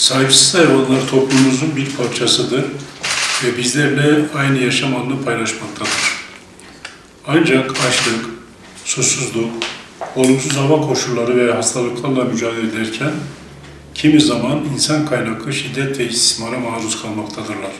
Sahipsiz hayvanlar toplumumuzun bir parçasıdır ve bizlerle aynı yaşam alanını paylaşmaktadır. Ancak açlık, susuzluk, olumsuz hava koşulları ve hastalıklarla mücadele ederken kimi zaman insan kaynaklı şiddet ve istismara maruz kalmaktadırlar.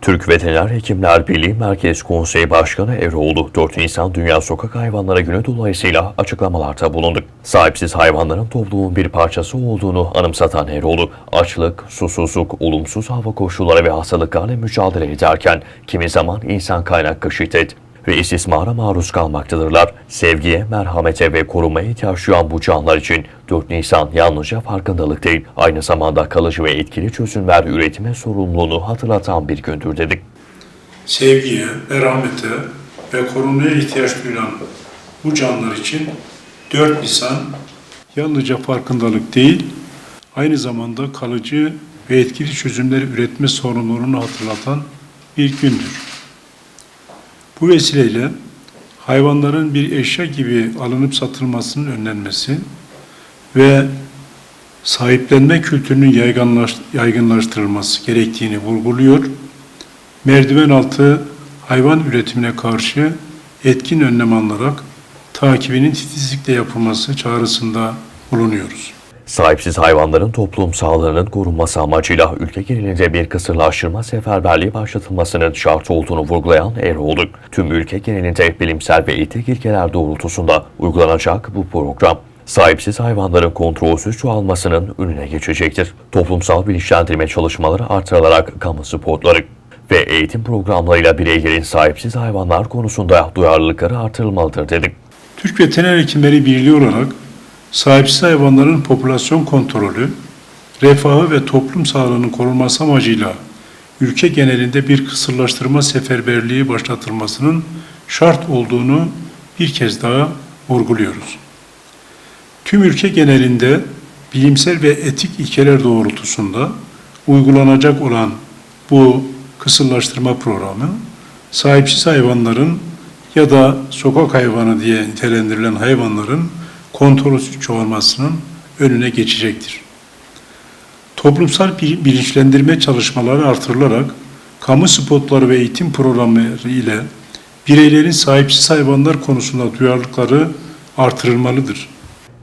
Türk Veteriner Hekimler Birliği Merkez Konseyi Başkanı Eroğlu, 4 Nisan Dünya Sokak Hayvanları Günü dolayısıyla açıklamalarda bulundu. Sahipsiz hayvanların toplumun bir parçası olduğunu anımsatan Eroğlu, açlık, susuzluk, olumsuz hava koşulları ve hastalıklarla mücadele ederken kimi zaman insan kaynaklı şiddet ve istismara maruz kalmaktadırlar. Sevgiye, merhamete ve korumaya ihtiyaç duyan bu canlılar için 4 Nisan yalnızca farkındalık değil, aynı zamanda kalıcı ve etkili çözümler üretime sorumluluğunu hatırlatan bir gündür dedik. Sevgiye, merhamete ve korunmaya ihtiyaç duyulan bu canlılar için 4 Nisan yalnızca farkındalık değil, aynı zamanda kalıcı ve etkili çözümleri üretme sorumluluğunu hatırlatan bir gündür. Bu vesileyle hayvanların bir eşya gibi alınıp satılmasının önlenmesi ve sahiplenme kültürünün yaygınlaş- yaygınlaştırılması gerektiğini vurguluyor. Merdiven altı hayvan üretimine karşı etkin önlem alınarak takibinin titizlikle yapılması çağrısında bulunuyoruz. Sahipsiz hayvanların toplum sağlığının korunması amacıyla ülke genelinde bir kısırlaştırma seferberliği başlatılmasının şart olduğunu vurgulayan Eroğlu, tüm ülke genelinde bilimsel ve etik ilkeler doğrultusunda uygulanacak bu program, sahipsiz hayvanların kontrolsüz çoğalmasının önüne geçecektir. Toplumsal bilinçlendirme çalışmaları artırılarak kamu spotları ve eğitim programlarıyla bireylerin sahipsiz hayvanlar konusunda duyarlılıkları artırılmalıdır dedik. Türk Veteriner Hekimleri Birliği olarak sahipsiz hayvanların popülasyon kontrolü, refahı ve toplum sağlığının korunması amacıyla ülke genelinde bir kısırlaştırma seferberliği başlatılmasının şart olduğunu bir kez daha vurguluyoruz. Tüm ülke genelinde bilimsel ve etik ilkeler doğrultusunda uygulanacak olan bu kısırlaştırma programı sahipsiz hayvanların ya da sokak hayvanı diye nitelendirilen hayvanların kontrolsüz çoğalmasının önüne geçecektir. Toplumsal bil- bilinçlendirme çalışmaları artırılarak kamu spotları ve eğitim programları ile bireylerin sahipsiz hayvanlar konusunda duyarlılıkları artırılmalıdır.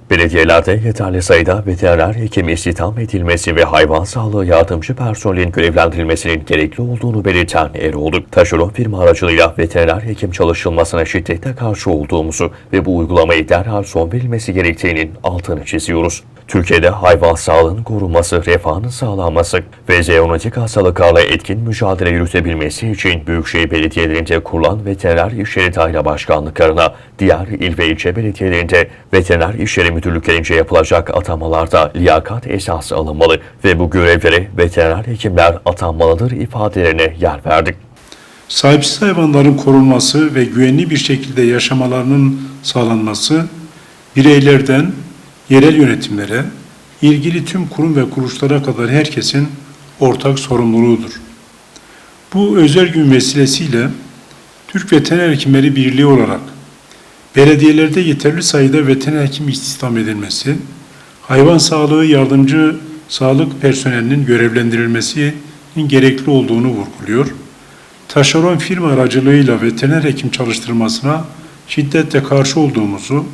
Belediyelerde yeterli sayıda veteriner hekim istihdam edilmesi ve hayvan sağlığı yardımcı personelin görevlendirilmesinin gerekli olduğunu belirten Eroğlu, taşeron firma aracılığıyla veteriner hekim çalışılmasına şiddetle karşı olduğumuzu ve bu uygulamaya derhal son verilmesi gerektiğinin altını çiziyoruz. Türkiye'de hayvan sağlığının korunması, refahının sağlanması ve zoonotik hastalıklarla etkin mücadele yürütebilmesi için Büyükşehir Belediyelerinde kurulan veteriner işleri daire başkanlıklarına, diğer il ve ilçe belediyelerinde veteriner işleri müdürlüklerince yapılacak atamalarda liyakat esası alınmalı ve bu görevlere veteriner hekimler atanmalıdır ifadelerine yer verdik. Sahipsiz hayvanların korunması ve güvenli bir şekilde yaşamalarının sağlanması bireylerden yerel yönetimlere, ilgili tüm kurum ve kuruluşlara kadar herkesin ortak sorumluluğudur. Bu özel gün vesilesiyle Türk Veteriner Hekimleri Birliği olarak belediyelerde yeterli sayıda veteriner hekim istihdam edilmesi, hayvan sağlığı yardımcı sağlık personelinin görevlendirilmesinin gerekli olduğunu vurguluyor taşeron firma aracılığıyla veteriner hekim çalıştırmasına şiddetle karşı olduğumuzu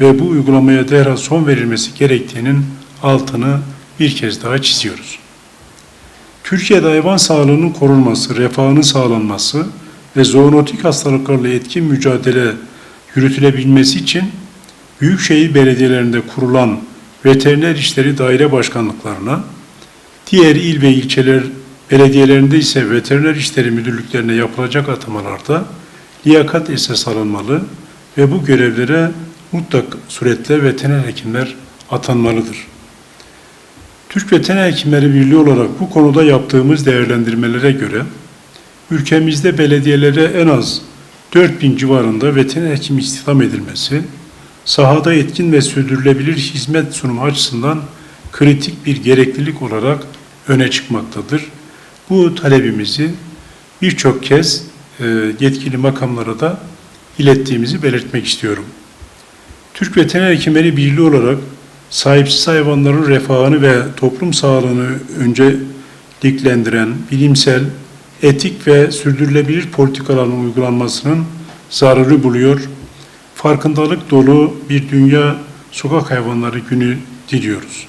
ve bu uygulamaya derhal son verilmesi gerektiğinin altını bir kez daha çiziyoruz. Türkiye'de hayvan sağlığının korunması, refahının sağlanması ve zoonotik hastalıklarla etkin mücadele yürütülebilmesi için büyükşehir belediyelerinde kurulan veteriner işleri daire başkanlıklarına, Diğer il ve ilçeler belediyelerinde ise veteriner işleri müdürlüklerine yapılacak atamalarda liyakat esas alınmalı ve bu görevlere mutlak suretle veteriner hekimler atanmalıdır. Türk Veteriner Hekimleri Birliği olarak bu konuda yaptığımız değerlendirmelere göre ülkemizde belediyelere en az 4000 civarında veteriner hekim istihdam edilmesi, sahada etkin ve sürdürülebilir hizmet sunumu açısından kritik bir gereklilik olarak öne çıkmaktadır. Bu talebimizi birçok kez e, yetkili makamlara da ilettiğimizi belirtmek istiyorum. Türk Veteriner Hekimleri Birliği olarak sahipsiz hayvanların refahını ve toplum sağlığını önceliklendiren bilimsel, etik ve sürdürülebilir politikaların uygulanmasının zararı buluyor. Farkındalık dolu bir dünya sokak hayvanları günü diliyoruz.